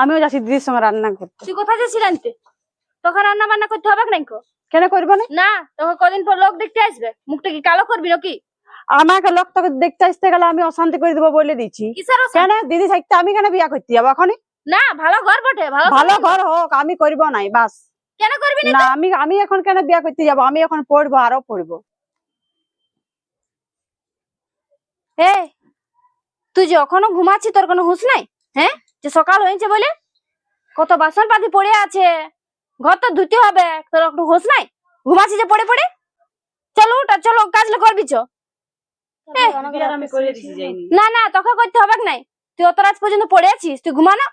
আমিও যাচ্ছি দিদির সঙ্গে রান্না করতে। তুই কোথায় যাচ্ছিস আনতে? তখন রান্না বান্না করতে হবে কো? কেন করব না? না তখন কদিন পর লোক দেখতে আসবে। মুখটা কি কালো করবি নাকি? আমাকে লোক তোকে দেখতে আসতে গেলে আমি অশান্তি করে দেবো বলে দিচ্ছি। কেন? দিদি থাকতে আমি কেন বিয়া করতে যাব এখন না ভালো ঘর বটে ভালো ভালো ঘর। হোক আমি করব নাই বাস। কেন করবি না না আমি আমি এখন কেন বিয়া করতে যাব? আমি এখন পড়ব আরও পড়ব। এ তুই যে এখনও ঘুমাচ্ছিস তোর কোনো হুঁশ নাই? হ্যাঁ? যে সকাল হয়েছে বলে কত বাসন পাতি পড়ে আছে ঘর তো ধুতে হবে তোর একটু হোস নাই? ঘুমাচ্ছিস যে পড়ে পড়ে? চলো ওটা চলো কাজ করবি চ। না। না তোকে করতে হবে নাই? তুই অত রাত পর্যন্ত পড়ে আছিস তুই ঘুমা না।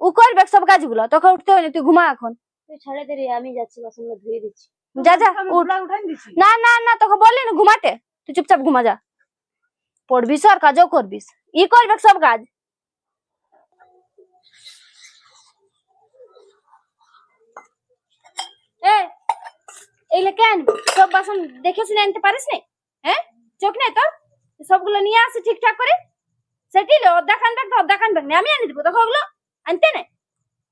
ও করবে সব কাজগুলো তোকে উঠতে হবে তুই ঘুমা এখন। তুই ছেড়ে দে রে আমি যাচ্ছি বাসনগুলো ধুয়ে দিচ্ছি। যা না না না তোকে বললি না ঘুমাতে। তুই চুপচাপ ঘুমা যা। পড়বিস আর কাজও করবিস। ই করবে সব কাজ। এ এইলে কেন? সব বাসন দেখে শুনে আনতে পারিস না? হ্যাঁ? চোখ নেই তোর? সবগুলো নিয়ে আসি ঠিকঠাক করে। সেটি অর্ধা খান ব্যাগ অর্ধা খান ব্যাগ আমি আনি দেবো তখন ওগুলো। আনতে নেই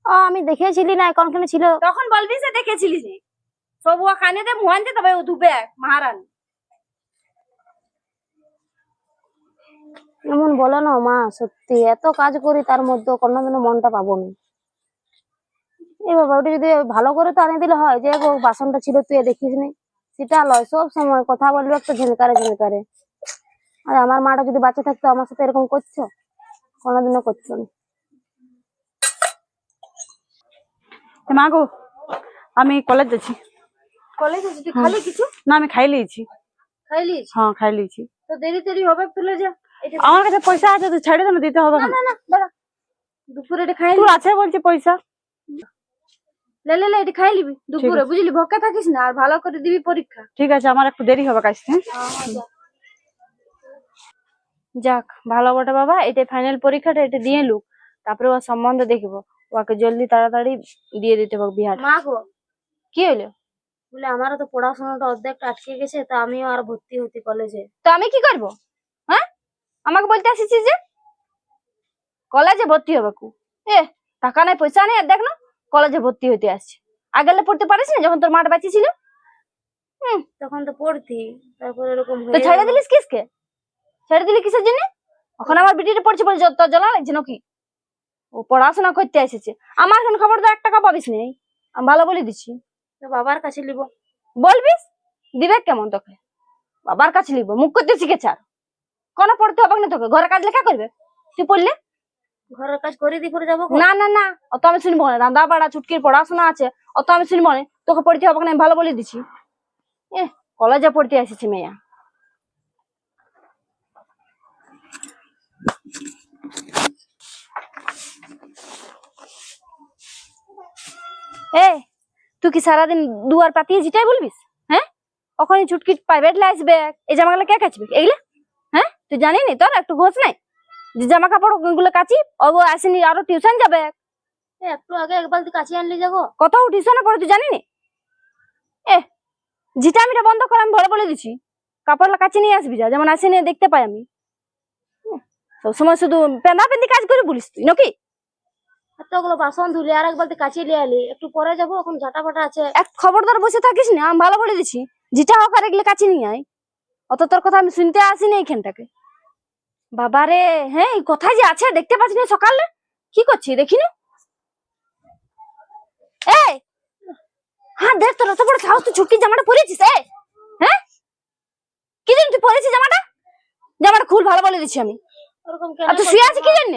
ও আমি দেখেছিলি না কোনখানে ছিল? তখন বলবি যে দেখেছিলিস নি। সব ও খানে দে মুহানতে তবে ও ধুবে মহারানী। এমন বলো না মা সত্যি এত কাজ করি তার মধ্যে কোনোদিনও মনটা পাবো না। এই বাবা ওটা যদি ভালো করে তো আনি দিলে হয় যে গো বাসনটা ছিল তুই দেখিস নি। সেটা লয় সব সময় কথা বলবে একটা ঝিনকারে ঝিনকারে। আর আমার মাটা যদি বাচ্চা থাকতো আমার সাথে এরকম করছ? কোনোদিনও করছ না। মা গো আমি কলেজ যাচ্ছি। কলেজে যদি খালি কিছু? না আমি খাই লিয়েছি। খাইলিস? হ্যাঁ খাই লিয়েছি। তো দেরি দেরি হবে তুলে যা। আমার কাছে পয়সা আছে তুই ছেড়ে দেবে দিতে হবে না? না না দাঁড়া। দুপুরে এটা খাই তোর আছে বলছি পয়সা? লে লে এটা খাই লিবি। দুপুরে বুঝলি ভক্কা থাকিস না আর ভালো করে দিবি পরীক্ষা। ঠিক আছে আমার একটু দেরি হবে কাজতে যাক ভালো বটে বাবা এটা ফাইনাল পরীক্ষাটা এটা দিয়ে লুক তারপরে ওর সম্বন্ধ দেখব। ওকে জলদি তাড়াতাড়ি দিয়ে দিতে হবে বিহার। মা গো। কি হইল? বলে আমারও তো পড়াশোনাটা অর্ধেকটা আটকে গেছে তো আমিও আর ভর্তি হতি কলেজে তো আমি কি করব? হ্যাঁ? আমাকে বলতে আসিছিস যে? কলেজে ভর্তি হবে কু। এ টাকা নাই পয়সা নেই আর দেখ না। কলেজে ভর্তি হতে আসছে। আগেলে পড়তে পারিস না যখন তোর মাঠ বাঁচি ছিল? তখন তো পড়তি তারপর এরকম তো ছেড়ে দিলিস কিসকে ছেড়ে দিলি কিসের জন্য? এখন আমার বিটিটা পড়ছে বলে তোর জ্বালা লাগছে নাকি? ও পড়াশোনা করতে এসেছে। আমার এখন খবর তো এক টাকা পাবিস নেই। আমি ভালো বলে দিচ্ছি। তো বাবার কাছে নিব বলবিস? দিবে কেমন তোকে? বাবার কাছে লিখব মুখ করতে শিখেছে আর কোনো পড়তে হবে না তোকে। ঘরের কাজ লেখা করবে? তুই পড়লে? ঘরের কাজ করে দি পরে যাব না না না। অত আমি শুনব না। রান্না বাড়া ছুটকির পড়াশোনা আছে। অত আমি শুনব না। তোকে পড়তে হবে না ভালো বলে দিছি। এ কলেজে পড়তে এসেছি মেয়া। এ তুই কি সারাদিন দুয়ার পাতিয়ে জিটাই বলবিস? হ্যাঁ? ওখানে ছুটকি প্রাইভেট আসবে। এই জামাগুলো কে কাচবে? এইগুলা? হ্যাঁ? তুই জানি নি তোর? একটু ঘোষ নাই? যে জামা কাপড়গুলো কাচি ও আসেনি আরও টিউশন যাবে। এ, একটু আগে এক বালতি কাছে আনলি যাব। কত টিউশনে পড়ে তুই জানি নি এ জিটামিটা বন্ধ করে আমি ভরে বলে দিছি। কাপড় কাছে নিয়ে আসবি যা যেমন আসেনি দেখতে পাই আমি। সবসময় শুধু পেন্দা পেন্দি কাজ করে বলিস তুই নাকি? এতগুলো বাসন ধুলি আর এক বালতি কাছে নিয়ে আলি। একটু পরে যাব এখন ঝাঁটা ফাটা আছে। এক খবরদার বসে থাকিস না আমি ভালো বলে দিছি। জিটা হোক আর এগুলো কাছে নিয়ে আয়। অত তোর কথা আমি শুনতে আসিনি এইখানটাকে। বাবারে হ্যাঁ কোথায় যে আছে? দেখতে পাচ্ছি না সকালে। কি করছি? দেখি না। এই! হ্যাঁ দেখ তোর এত বড় সাহস তুই ছুটকি জামাটা পরেছিস এ হ্যাঁ? কি জানি তুই পরেছিস জামাটা? জামাটা খুল ভালো বলে দিচ্ছি আমি। আর তুই শুয়ে আছিস কি জন্য?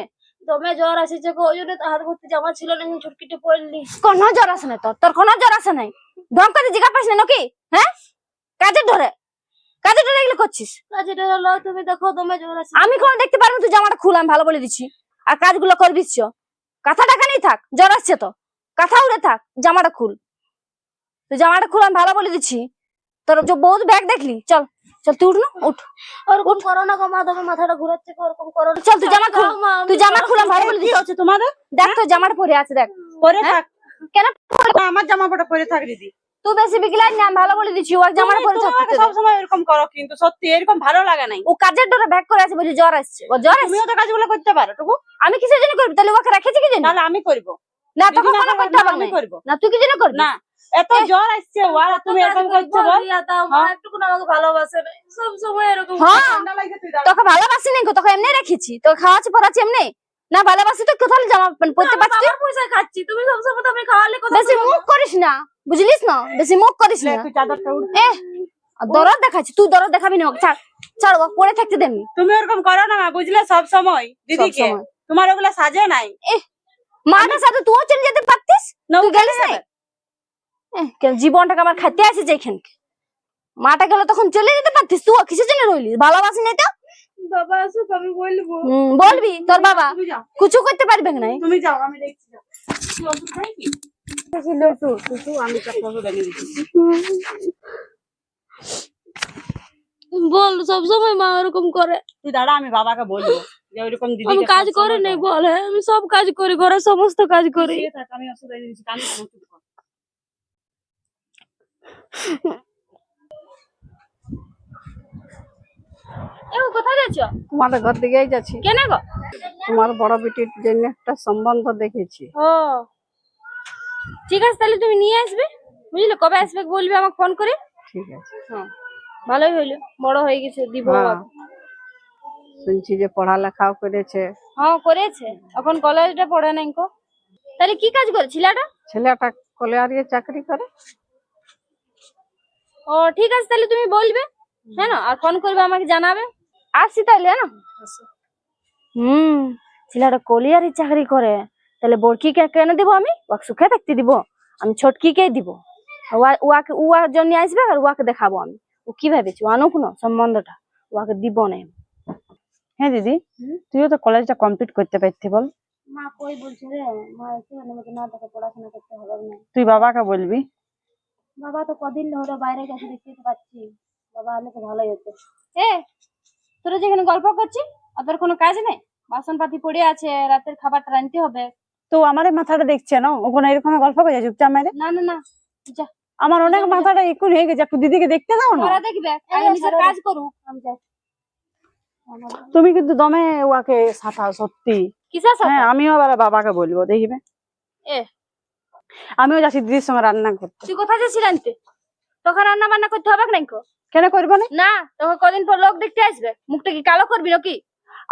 দমে জ্বর আসেছে গো ওই জন্য তো হাত ভর্তি জামা ছিল না ছুটকিটে পড়লি। কোনো জ্বর আসে না তোর। তোর কোনো জ্বর আসে নাই। করে জিগা পাস না নাকি? হ্যাঁ? কাজের ধরে। কাজের ধরে এগুলো করছিস? কাজে হলো তুমি দেখো আমি কোনো দেখতে পারব তুই জামাটা খুল আমি ভালো বলে দিচ্ছি। আর কাজগুলো করবি চ। কাঁথা টাকা নেই থাক জ্বর আসছে তো। কাঁথা উড়ে থাক জামাটা খুল। তুই জামাটা খুল আমি ভালো বলে দিচ্ছি। তোর যে বহুত ব্যাগ দেখলি? চল চল তুই উঠ না উঠ। ওরকম করো না গো মা দমে মাথাটা ঘুরাচ্ছে ওরকম করো চল তুই জামা খুল। তুই জামা খুল আমি ভালো বলে দিচ্ছি। হচ্ছে তোমাদের? দেখ তোর জামাটা পরে আছে দেখ। পরে হ্যাঁ? থাক। কেন? আমার জামা পরে থাক দিদি। তুই বেশি বিগলাই না ভালো বলে দিচ্ছি ও জামার পরে তুমি আমাকে সবসময় এরকম করো কিন্তু সত্যি এরকম ভালো লাগে নাই ও কাজের ডরে ব্যাক করে আছে বলে জ্বর আসছে ও জ্বর আসছে তুমিও তো কাজগুলো করতে পারো টুকু আমি কিসের জন্য করবি তাহলে ওকে রেখেছি কি জন্য তাহলে আমি করব না তখন কোনো করতে হবে আমি না করব না তুই কি জন্য করবি না এত জ্বর আসছে তুমি এরকম করছ বল আমাকে ভালোবাসে না সব সময় এরকম ঠান্ডা লাগছে তুই তোকে ভালোবাসি নাই তোকে এমনি রেখেছি তোকে খাওয়াচ্ছি পড়াচ্ছি এমনি না ভালোবাসি তো কোথাও জামা প্যান্ট পরতে পারছি? পয়সা খাচ্ছি তুমি সব সময় তো আমি খাওয়ালে কথা বেশি মুখ করিস না বুঝলিস না? বেশি মুখ করিস না। তুই চাদরটা উঠ। এ আর দরদ দেখাচ্ছি তুই দরদ দেখাবি না ছাড় ছাড় ও পড়ে থাকতে দেমনি তুমি ওরকম করো না মা, বুঝলে? সব সময় দিদিকে। তোমার ওগুলা সাজে নাই। মাটার সাথে তুইও চলে যেতে পারতিস? না তুই গেলিস কেন জীবনটাকে আমার খাইতে আসিছে এখানকে মাটা গেলে তখন চলে যেতে পারতিস? তুই কিসের জন্য রইলি? ভালোবাসি নাই তো? বাবা আসুক আমি বলব। বলবি? তোর বাবা? কিছু করতে পারবে না তুমি যাও আমি দেখছি। বল সব সময় মা ওরকম করে। তুই দাঁড়া আমি বাবাকে বলব। যে আমি কাজ করে নেই বলে আমি সব কাজ করি ঘরে সমস্ত কাজ করি। আমি ওষুধ এনে দিচ্ছি কানে কানে চুপ কর। এ কোথায় যাচ্ছ? তোমার ঘর দিকেই যাচ্ছি। কেন গো? তোমার বড় বেটির জন্য একটা সম্বন্ধ দেখেছি। ও। ঠিক আছে তাহলে তুমি নিয়ে আসবে? বুঝলে? কবে আসবে বলবি আমাকে ফোন করে? ঠিক আছে। ভালোই হইল। বড় হয়ে গেছে দিব হ্যাঁ। শুনছি যে পড়ালেখাও করেছে। হ্যাঁ করেছে। এখন কলেজটা পড়ে নাই কো তাহলে কি কাজ করে? ছেলেটা? ছেলেটা কলেয়ারিয়ে চাকরি করে। ও ঠিক আছে তাহলে তুমি বলবে। হ্যাঁ না আর ফোন করবে আমাকে জানাবে। আসছি তাহলে হ্যাঁ না? হুম ছেলেটা কলিয়ারি চাকরি করে। তাহলে বড়কিকে কেন দিব আমি? ওকে সুখে থাকতে দিব। আমি ছোটকিকে দিব। ওয়া- ওয়াকে উয়ার জন্য আসবে আর ওয়াকে দেখাবো আমি। ও কি ভেবেছি? আনুক না সম্বন্ধটা? ওয়াকে দিব না। হ্যাঁ দিদি। তুইও তো কলেজটা কমপ্লিট করতে পারতি বল। মা কই বলছে রে? মা এখানে মতো না তোকে পড়াশোনা করতে হবে না। তুই বাবাকে বলবি। বাবা তো কদিন ধরে বাইরে গেছে দেখতে পাচ্ছি। বাবা হলে তো ভালোই হতো। এ তোরা যেখানে গল্প করছিস ওদের কোনো কাজ নেই? বাসন পাতি পড়ে আছে রাতের খাবারটা রাঁধতে হবে। তো আমার মাথাটা দেখছে না? ওখানে এরকম গল্প করে চুপচাপ মেরে? না না না যা। আমার অনেক মাথাটা একটু হয়ে গেছে একটু দিদিকে দেখতে দাও না? ওরা দেখবে আগে নিজের কাজ করুক আমি যাই। তুমি কিন্তু দমে ওকে সাঁতাও সত্যি। সাথে হ্যাঁ আমিও আবার বাবাকে বলব দেখবে? এ। আমিও যাচ্ছি দিদির সঙ্গে রান্না করতে। তুই কোথায় যাচ্ছিস আনতে? তখন রান্না বান্না করতে হবে না কো কেন করব না? না তখন কদিন পর লোক দেখতে আসবে। মুখটা কি কালো করবি নাকি?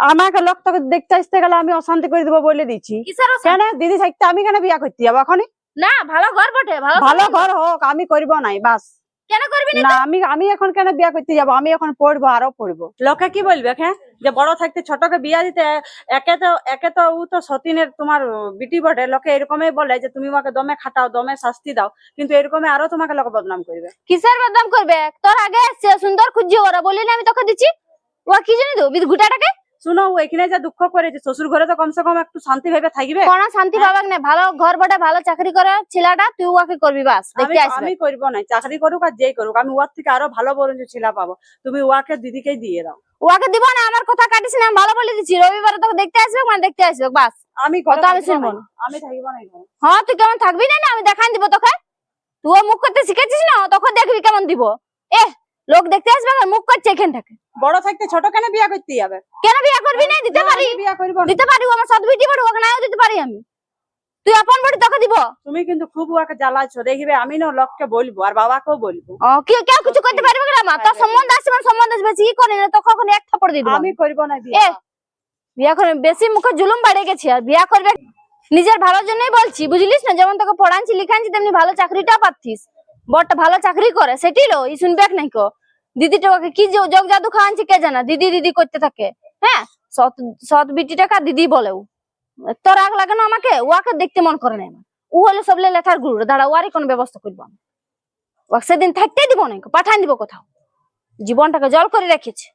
আমাকে লোক তোকে দেখতে আসতে গেলে আমি অশান্তি করে দেবো বলে দিচ্ছি। কেন? দিদি থাকতে আমি কেন বিয়া করতে যাব এখন না ভালো ঘর বটে ভালো ভালো ঘর। হোক আমি করব নাই বাস। কেন করবি না না আমি আমি এখন কেন বিয়া করতে যাব? আমি এখন পড়ব আরও পড়ব। লোকে কি বলবে হ্যাঁ? যে বড় থাকতে ছোটকে বিয়া দিতে একে তো একে তো ও তো সতীনের তোমার বিটি বটে। লোকে এরকমই বলে যে তুমি ওকে দমে খাটাও দমে শাস্তি দাও। কিন্তু এরকমই আরও তোমাকে লোক বদনাম করবে। কিসের বদনাম করবে? তোর আগে এসছে সুন্দর খুঁজছে ওরা। বললি না আমি তোকে দিচ্ছি? ও কি জানি তো? গুটাটাকে শুনো ও এখানে যা দুঃখ করেছে শ্বশুর ঘরে তো কমসে কম একটু শান্তি ভাবে থাকবে। কোন শান্তি পাবাক না। ভালো ঘর বটে ভালো চাকরি করে ছেলেটা তুই ওকে করবি বাস। দেখতে আসবে। আমি করব না চাকরি করুক আর যেই করুক। আমি ওর থেকে আরও ভালো বরঞ্চ ছেলা পাবো। তুমি ওকে দিদিকেই দিয়ে দাও। ওকে দিব না আমার কথা কাটিস না আমি ভালো বলে দিচ্ছি। রবিবারে তোকে দেখতে আসবে মানে দেখতে আসবে বাস। আমি কথা আমি শুনব। আমি থাকব না হ্যাঁ তুই কেমন থাকবি? না আমি দেখান দিব তোকে। তুই মুখ করতে শিখেছিস না তখন দেখবি কেমন দিব। এ লোক দেখতে আসবে আর মুখ করছে এখান থেকে। বড় থাকতে ছোট কেন বিয়া করতে যাবে? কেন বিয়া করবি? না দিতে পারি। বিয়া করব। দিতে পারি আমার সাত বিটি বড় ওকে নাও দিতে পারি আমি। তুই আপন বড়ি তোকে দিব? তুমি কিন্তু খুব ওকে জ্বালাচ্ছ দেখবে আমি না লোককে বলব আর বাবাকেও বলব। ও কেউ কেউ কিছু করতে পারবে না মা তোর সম্বন্ধ আসছে মানে সম্বন্ধ আসবে কি করে না তখন এক থাপড় দিব। আমি করব না বিয়া। এ বিয়া করে বেশি মুখে জুলুম বাড়ে গেছে আর বিয়া করবে নিজের ভালোর জন্যই বলছি বুঝলিস না? যেমন তোকে পড়াচ্ছি লিখাচ্ছি তেমনি ভালো চাকরিটা পাচ্ছিস। বড়টা ভালো চাকরি করে সেটাই লো ই শুনবে নাই কো? দিদিটা ওকে কি যোগ জাদু খাওয়াচ্ছি কে জানা? দিদি দিদি করতে থাকে। হ্যাঁ সৎ সৎ বিটিটাকে দিদি বলে ও তোর আগ লাগে না আমাকে? ওয়াকে দেখতে মন করে না ও হলে সবলে লেথার গুরু। দাঁড়া ওয়ারই কোনো ব্যবস্থা করব আমি ওয়াক সেদিন থাকতে দিব না পাঠান দিব কোথাও। জীবনটাকে জল করে রেখেছে।